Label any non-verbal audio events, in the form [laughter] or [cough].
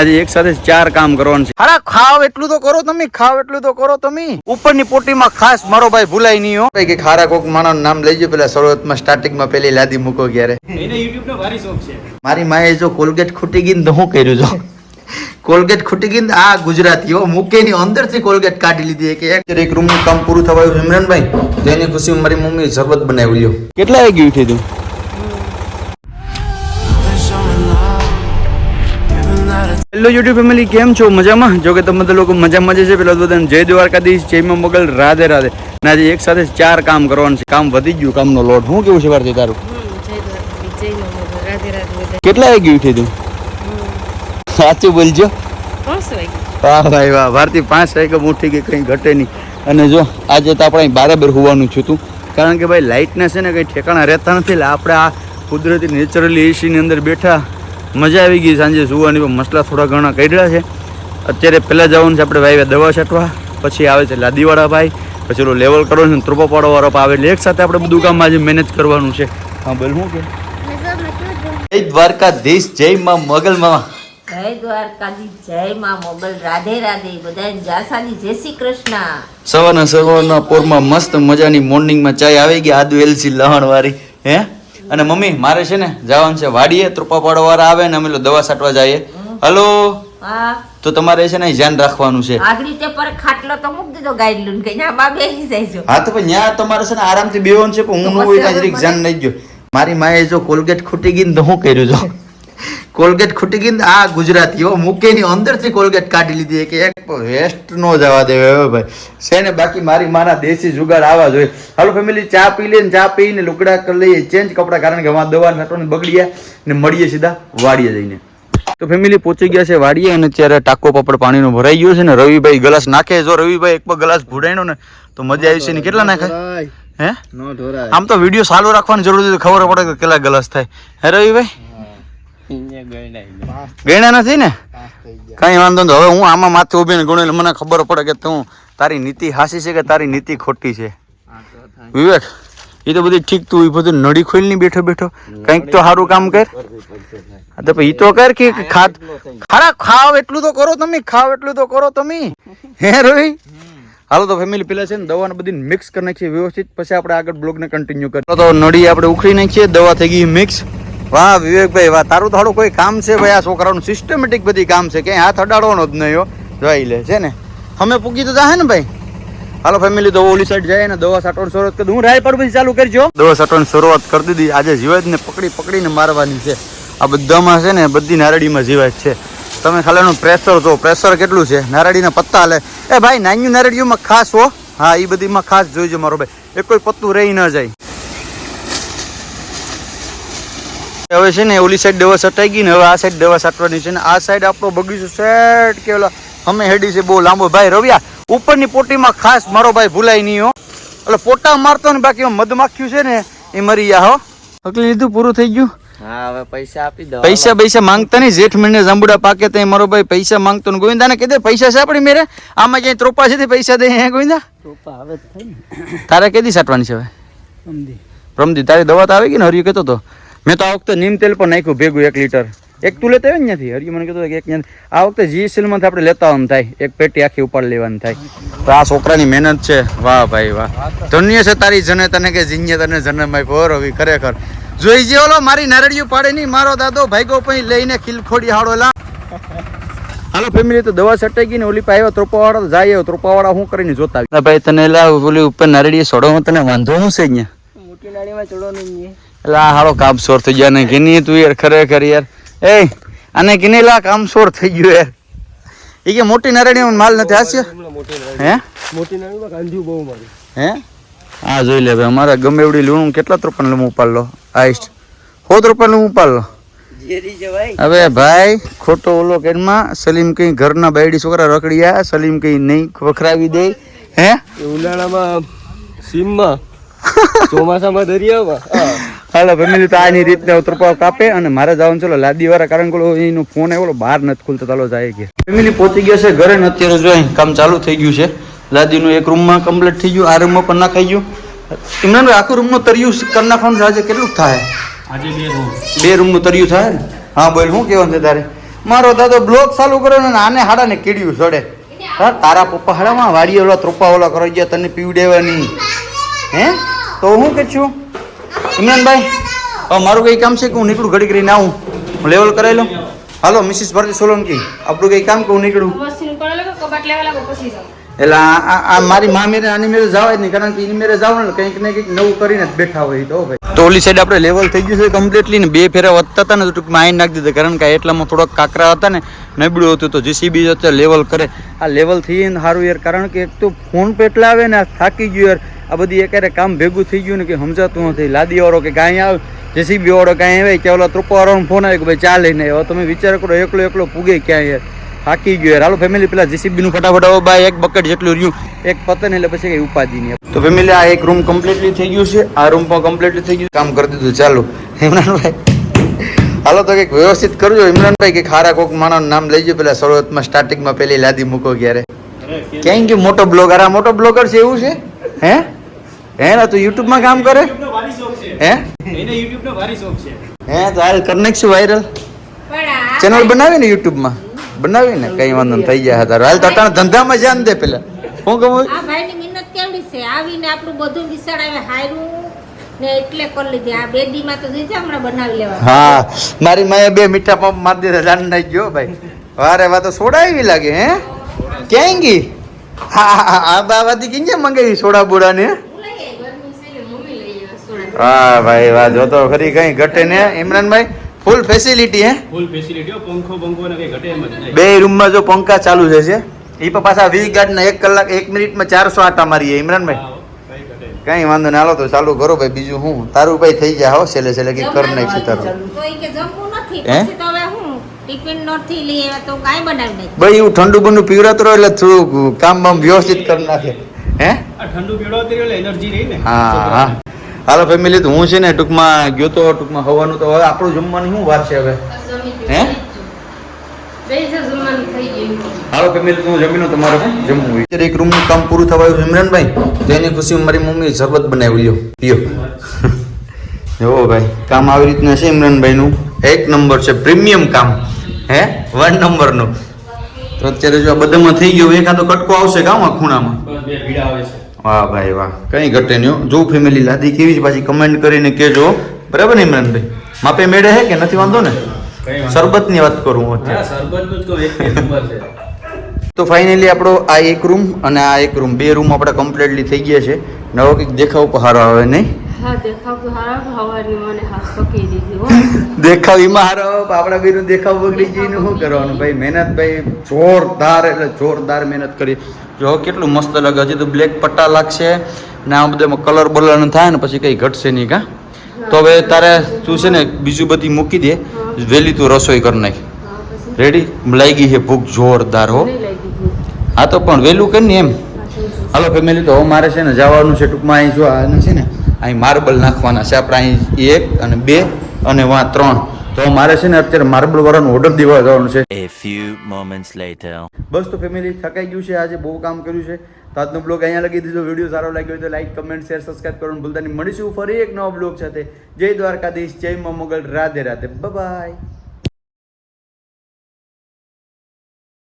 આજે એક સાથે ચાર કામ કરવાનું છે. અરે ખાવ એટલું તો કરો તમે ખાવ એટલું તો કરો તમે. ઉપરની પોટીમાં ખાસ મારો ભાઈ ભૂલાય નહીં હો. કે ખારા કોક માણસ નામ લઈ પેલા શરૂઆતમાં સ્ટાર્ટિંગમાં પેલી લાદી મૂકો ક્યારે એને યુટ્યુબ નો ભારી શોખ છે. મારી માએ જો કોલગેટ ખૂટી ગઈ તો હું કર્યું જો? કોલગેટ ખૂટી ગઈ આ ગુજરાતીઓ મૂકે ની અંદરથી કોલગેટ કાઢી લીધી કે એક એક રૂમનું કામ પૂરું થવા આવ્યું ઇમરાનભાઈ તેની ખુશી મારી મમ્મી શરબત બનાવી લ્યો. કેટલા વાગે ઉઠી તું? હેલો યુટ્યુબ ફેમિલી કેમ છો? મજામાં? જો કે તમે તો લોકો મજામાં જ છે. પેલા તો બધાને જય દ્વારકાધીશ જયમાં મોગલ રાધે રાધે. ને આજે એક સાથે ચાર કામ કરવાનું છે. કામ વધી ગયું કામનો લોડ હું કેવું છે ભારતી તારું? બધા. કેટલા વાગે ઉઠી તું? સાચું બોલજો. વાહ ભાઈ વાહ. ભારતી પાંચ વાગે ઉઠી ગઈ કંઈ ઘટે નહીં. અને જો આજે તો આપણે બરાબર હોવાનું છું તું. કારણ કે ભાઈ લાઇટના છે ને કંઈ ઠેકાણા રહેતા નથી. એટલે આપણે આ કુદરતી નેચરલી એસીની અંદર બેઠા મજા આવી ગઈ સાંજે સુવાની પણ મસલા થોડા ઘણા કાઢ્યા છે. અત્યારે પહેલાં જવાનું છે આપણે ભાઈ દવા છાંટવા પછી આવે છે લાદીવાળા ભાઈ પછી ઓલો લેવલ કરવાનું છે ત્રોપા વાળો આવે એટલે એક સાથે આપણે બધું કામ આજે મેનેજ કરવાનું છે. હા બોલ હું કે? જય દ્વારકાધીશ જય માં મોગલ મામા જય દ્વારકાધીશ જય માં મોગલ રાધે રાધે બધાને જાસાની જય શ્રી કૃષ્ણ. સવારના સવારના પોરમાં મસ્ત મજાની મોર્નિંગમાં ચાય આવી ગઈ આદુ એલસી લહણ વાળી હે? અને મમ્મી મારે છે ને જવાનું છે વાડીએ ત્રુપાપાડો વાળા આવે ને અમે દવા છાંટવા જઈએ. હલો? તો તમારે છે ને ધ્યાન રાખવાનું છે. આગળ તે પર ખાટલો તો મૂક દીધો ગાઈડ લૂન કઈ ના બા બેસી જાય હા તો પણ ન્યા તમારે છે ને આરામથી બેવાનું છે પણ હું નું ધ્યાન નહીં ગયો મારી માએ જો કોલગેટ ખૂટી ગઈ ને તો હું કર્યું જો? કોલગેટ ખૂટી ગઈ ને આ ગુજરાતીઓ મૂકે ની અંદરથી કોલગેટ કાઢી લીધી કે એક વેસ્ટ નો જવા દેવે હવે ભાઈ. છે ને બાકી મારી માના દેશી જુગાડ આવા જોઈએ. હાલો ફેમિલી ચા પી લઈને ચા પીને લુકડા કરી લઈએ ચેન્જ કપડા કારણ કે અમારા દવા છાંટવાની બગડી ગયા ને મળીએ સીધા વાડીએ જઈને. તો ફેમિલી પહોંચી ગયા છે વાડીએ અને ત્યારે ટાકો પાપડ પાણીનો ભરાઈ ગયો છે ને રવિભાઈ ગ્લાસ નાખે જો રવિભાઈ એક ગ્લાસ ભૂડાયનો ને તો મજા આવી છે ને. કેટલા નાખે? હે? આમ તો વીડિયો સારો રાખવાની જરૂર છે ખબર પડે કે કેટલા ગ્લાસ થાય. હે રવિભાઈ? ગણ્યા નથી ને? કઈ વાંધો નહીં. હવે હું આમાં માથે ઉભીને ગણું એટલે મને ખબર પડે કે તું તારી નીતિ હાસી છે કે તારી નીતિ ખોટી છે? વિવેક એ તો બધી ઠીક તું એ બધું નડી ખોઈલની બેઠો. બેઠો કંઈક તો સારું કામ કર. તો એ તો કર કે ખાત ખરા ખાવ એટલું તો કરો તમે ખાવ એટલું તો કરો તમે. હે રવિ હાલો તો ફેમિલી પેલા છે ને દવાને બધી મિક્સ કરી નાખીએ વ્યવસ્થિત. પછી આપણે આગળ બ્લોગને કન્ટિન્યુ કરીએ. તો નળી આપણે ઉખડી નાખીએ દવા થઈ ગઈ મિક્સ વાહ, વિવેકભાઈ, વાહ, તારું થોડું કોઈ કામ છે ભાઈ, આ છોકરાનું સિસ્ટમેટિક બધી કામ છે, ક્યાંય હાથ અડાડવાનો જ નહીં હો. જોઈ લે, છે ને? અમે પૂકી તો જાહે ને ભાઈ? હાલો ફેમિલી તો ઓલી સાઈડ જાય ને, દવા સાટવાની શરૂઆત કરી. હું રાય પર પછી ચાલુ કરજો. દવા સાટવાની શરૂઆત કરી દીધી. આજે જીવાજને પકડી પકડીને મારવાની છે. આ બધામાં છે ને, બધી નારડીમાં જીવાજ છે. તમે ખાલી એનું પ્રેશર જો પ્રેશર કેટલું છે? નારડીના પત્તા લે એ ભાઈ, નાન્યું નારડીઓમાં ખાસ હો. હા એ બધીમાં ખાસ જોઈજો મારો ભાઈ. એક કોઈ પત્તું રહી ન જાય. હવે છે ને ઓલી સાઈડ દવા છટાઈ ગઈ ને હવે આ સાઈડ દવા છાંટવાની છે ને આ સાઈડ આપણો બગીચો સેટ કે ઓલા અમે હેડી છે બહુ લાંબો. ભાઈ રવિયા ઉપરની પોટીમાં ખાસ મારો ભાઈ ભૂલાય નહીં હો. એટલે પોટા મારતો ને બાકી મધમાખ્યું છે ને એ મરી ગયા હો. અકલી લીધું પૂરું થઈ ગયું? હા હવે પૈસા આપી દો. પૈસા પૈસા માંગતા નહીં. જેઠ મહિને જાંબુડા પાકે તો મારો ભાઈ પૈસા માંગતો ને ગોવિંદાને કીધે પૈસા છે આપણી મેરે? આમાં ક્યાંય ત્રોપા છે તે પૈસા દે હે ગોવિંદા? હવે થઈ તારે કેદી સાટવાની છે હવે? રમદી. પ્રમદી તારી દવા તો આવી ગઈ ને હરિયું કહેતો તો. મેં તો આ વખતે નીમ તેલ પણ નાખ્યું ભેગું એક લીટર. એક તું લેતા આવ્યો ને હરિયું મને કીધું એક આ વખતે જીએસએલમાંથી આપણે લેતા આવવાનું થાય. એક પેટી આખી ઉપાડ લેવાની થાય. તો આ છોકરાની મહેનત છે. વાહ ભાઈ વાહ. ધન્ય છે તારી જને તને કે જીન્ય તને જન્મ આપ્યો. રવિ ખરેખર. જોઈ જે ઓલો મારી નારળિયું પાડે નહીં. મારો દાદો ભાઈગો પછી લઈને ખીલખોડી હાડો લા. હાલો ફેમિલી તો દવા સટાઈ ગઈ ને ઓલી પાસે આવ્યો ત્રોપાવાળા તો જાય આવ્યો ત્રોપાવાળા શું કરીને જોતા ભાઈ તને એલા ઓલી ઉપર નારળીએ સોડો તને વાંધો શું છે અહીંયા? મોટી નાળીમાં ચડવાનું નહીં. એટલે આ હારો કામ સોર થઈ ગયા. ને ઘીની તું યાર ખરેખર યાર. એ આને ઘીની લા કામ સોર થઈ ગયું યાર. એ કે મોટી નારણી માલ નથી હાસ્ય? હે? મોટી નાળીમાં ગાંધી બહુ મારી. હે? હા જોઈ લે ભાઈ અમારે ગમે એવડી લૂણું કેટલા ત્રોપન લૂમ ઉપાડ લો આઈસ્ટ સો ત્રોપન લૂમ ઉપાડ લો હવે ભાઈ ખોટો ઓલો કેનમાં સલીમ કઈ ઘરના બાયડી છોકરા રખડ્યા સલીમ કઈ નહીં વખરાવી દે. હે? ઉનાળામાં સીમમાં ચોમાસામાં દરિયામાં. હા. હાલો ફેમિલી તો આની રીતને ઉતરપાવ કાપે અને મારે જવાનું ચલો લાદી વાળા કારણ કે એનો ફોન આવ્યો બહાર નથી ખુલતો ચાલો જાય કે ફેમિલી પહોંચી ગયા છે ઘરે ને અત્યારે જો કામ ચાલુ થઈ ગયું છે. લાદીનું એક રૂમમાં કમ્પ્લીટ થઈ ગયું આ રૂમમાં પણ નાખાઈ ગયું. ઇમરાન આખું રૂમનું તરિયું કરી નાખવાનું છે આજે કેટલું થાય? આજે બે રૂમ બે રૂમનું તરિયું થાય ને? હા બોલ શું કહેવાનું છે તારે? મારો દાદો બ્લોક ચાલુ કર્યો ને આને હાડાને કીડ્યું સડે હા તારા પપ્પા હાડામાં વાડી ઓલા ત્રોપા ઓલા કરો ગયા તને પીવડેવાની હે? તો હું કે છું? ઇમરાનભાઈ મારું કંઈ કામ છે કે હું નીકળું ઘડી કરીને આવું. હું લેવલ કરાવી લઉં. હાલો મિસિસ ભારતી સોલંકી આપણું કંઈ કામ કે હું નીકળું? એટલે આ મારી મા મેરે આની મેરે જવાય જ નહીં કારણ કે એની મેરે જાવ ને કંઈક ને કંઈક નવું કરીને જ બેઠા હોય તો ભાઈ. તો ઓલી સાઈડ આપણે લેવલ થઈ ગયું છે કમ્પ્લીટલી ને બે ફેરા વધતા હતા ને તો ટૂંકમાં આઈ નાખી દીધા કારણ કે એટલામાં થોડોક કાકરા હતા ને નબળું હતું તો જીસીબી અત્યારે લેવલ કરે. આ લેવલ થઈ ને સારું યાર કારણ કે એક તો ફોન પે એટલા આવે ને થાકી ગયું યાર. આ બધી એકારે કામ ભેગું થઈ ગયું ને કે સમજાતું નથી. લાદી વાળો કે કાંઈ આવે જેસીબી વાળો કાંઈ આવે કે ઓલા ત્રુપા વાળાનો ફોન આવે કે ભાઈ ચા લઈને હવે તમે વિચાર કરો, એકલો એકલો પૂગે ક્યાં યાર થાકી ગયો હાલો ફેમિલી પેલા જેસીબી નું ફટાફટ આવો. બાય એક બકેટ જેટલું રહ્યું. એક પતન એટલે પછી કઈ ઉપાધિ નહીં. તો ફેમિલી આ એક રૂમ કમ્પ્લીટલી થઈ ગયું છે. આ રૂમ પણ કમ્પ્લીટલી થઈ ગયું કામ કરી દીધું. ચાલો. ઇમરાનભાઈ હાલો, તો કંઈક વ્યવસ્થિત કરજો. ઇમરાનભાઈ કે ખારા કોક માણસ નામ લઈજો. પેલા શરૂઆતમાં સ્ટાર્ટિંગમાં પેલી લાદી મૂકો ક્યારે. ક્યાંય કે મોટો બ્લોગર આ મોટો બ્લોગર છે એવું છે? હે? હે ના તું યુટ્યુબમાં કામ કરે? હે? એને યુટ્યુબ નો ભારી શોખ છે. હે તો હાલ કરી નાખશું વાયરલ ચેનલ બનાવી ને યુટ્યુબમાં? બનાવી ને કઈ વાંધો થઈ જાય તારું હાલ તો અટાણે ધંધામાં જાન દે પેલા. હું કહું આ ભાઈની મહેનત કેવડી છે? આવીને આપણું બધું વિસાડાવે હાયરું ને એટલે કરી લીધી. આ બે દીમાં તો જીજા હમણાં બનાવી લેવા. હા મારી માએ બે મીઠા પંપ મારી દીધા જાન નાખી ગયો ભાઈ. વારે વા તો સોડા એવી લાગે હે? ક્યાં ગઈ? હા હા, હા આ બાવાથી કિંજે મંગાવી સોડા બોડા ને ગરમી છે એટલે મમ્મી લઈ આવ્યા સોડા હા ભાઈ વાહ જો તો ખરી કઈ ઘટે ને ઇમરાનભાઈ? ફૂલ ફેસિલિટી હે? ફૂલ ફેસિલિટી પંખો બંખો ને કઈ ઘટે એમ જ નહીં. બે રૂમમાં જો પંખા ચાલુ છે છે? એ પણ પાછા વી ગાર્ડના એક કલાક એક મિનિટમાં ચારસો આટા મારીએ ઇમરાનભાઈ. હા, કઈ. કઈ વાંધો નહીં હાલો તો ચાલુ કરો ભાઈ બીજું હું? તારું ભાઈ થઈ જાય હો છેલ્લે છેલ્લે કે કર નાખી તારું. તો ઈ કે જમવું નથી હે? પછી તો હવે હું? ટિફિન નથી લઈ આવ્યા તો કાંઈ બનાવી નાખ્યું ભાઈ એવું ઠંડુ બંડુ પીવડાતો રહો એટલે થોડુંક કામ બામ વ્યવસ્થિત કરી નાખે. હે? ઠંડુ પીવડાવતી એનર્જી રહી ને. હા હા. હાલો ફેમિલી તો હું છે ને ટૂંકમાં ગયો તો ટૂંકમાં હવાનું તો હવે આપણું જમવાની શું વાર છે હવે? હે? બે છે જમવાનું થઈ ગયું. હાલો ફેમિલી તો હું જમીનો તમારે જમવું અત્યારે એક રૂમનું કામ પૂરું થવા આવ્યું છે ઇમરાનભાઈ. તો એની ખુશીમાં મારી મમ્મી શરબત બનાવી લ્યો. પીઓ. [laughs] જો ભાઈ કામ આવી રીતના છે ઇમરાનભાઈનું. એક નંબર છે પ્રીમિયમ કામ. હે? વન નંબરનું. તો અત્યારે જો આ બધામાં થઈ ગયું એકાદો કટકો આવશે કામ આ ખૂણામાં? બે ભીડા આવે છે. વાહ ભાઈ વાહ. કઈ ઘટે નહીં હો. જો ફેમિલી લાદી કેવી છે? પાછી કમેન્ટ કરીને કહેજો. બરાબર ને ઇમરાનભાઈ? માપે મેળે હે કે નથી વાંધો ને? શરબતની વાત કરું હું અત્યારે. તો એક એક નંબર છે. તો ફાઇનલી આપણો આ એક રૂમ અને આ એક રૂમ બે રૂમ આપણા કમ્પ્લીટલી થઈ ગયા છે. નવો કંઈક દેખાવ પર સારો આવે નહીં? [laughs] દેખાવ એમાં હારો આપણા બેનું દેખાવ બગડી જઈને શું કરવાનું? ભાઈ મહેનત ભાઈ જોરદાર એટલે જોરદાર મહેનત કરી. જો કેટલું મસ્ત લાગે. હજી તો બ્લેક પટ્ટા લાગશે ને આ બધામાં કલર બલર થાય ને પછી કંઈ ઘટશે નહીં કા. તો હવે તારે તું છે ને બીજું બધી મૂકી દે. વહેલી તું રસોઈ કરી નાખ. રેડી લાગી છે ભૂખ જોરદાર હો. હા તો પણ વહેલું કર ને એમ. હાલો ફેમિલી તો મારે છે ને જવાનું છે ટૂંકમાં. અહીં જો આને છે ને અહીં માર્બલ નાખવાના છે. આપણે અહીં એક અને બે અને વાં ત્રણ. તો મારે છે ને અત્યારે માર્બલ વાળાનો ઓર્ડર દેવા જવાનું છે. એ ફ્યુ મોમેન્ટ્સ લેટર બસ તો ફેમિલી થકાઈ ગયું છે આજે બહુ કામ કર્યું છે. તો આજનો બ્લોગ અહીંયા લગી દીધો. વીડિયો સારો લાગ્યો હોય તો લાઈક કમેન્ટ શેર સબસ્ક્રાઈબ કરવાનું ભૂલતા નહીં. મળીશું ફરી એક નવો બ્લોગ સાથે. જય દ્વારકાધીશ જય મા મોગલ. રાધે રાધે. બાય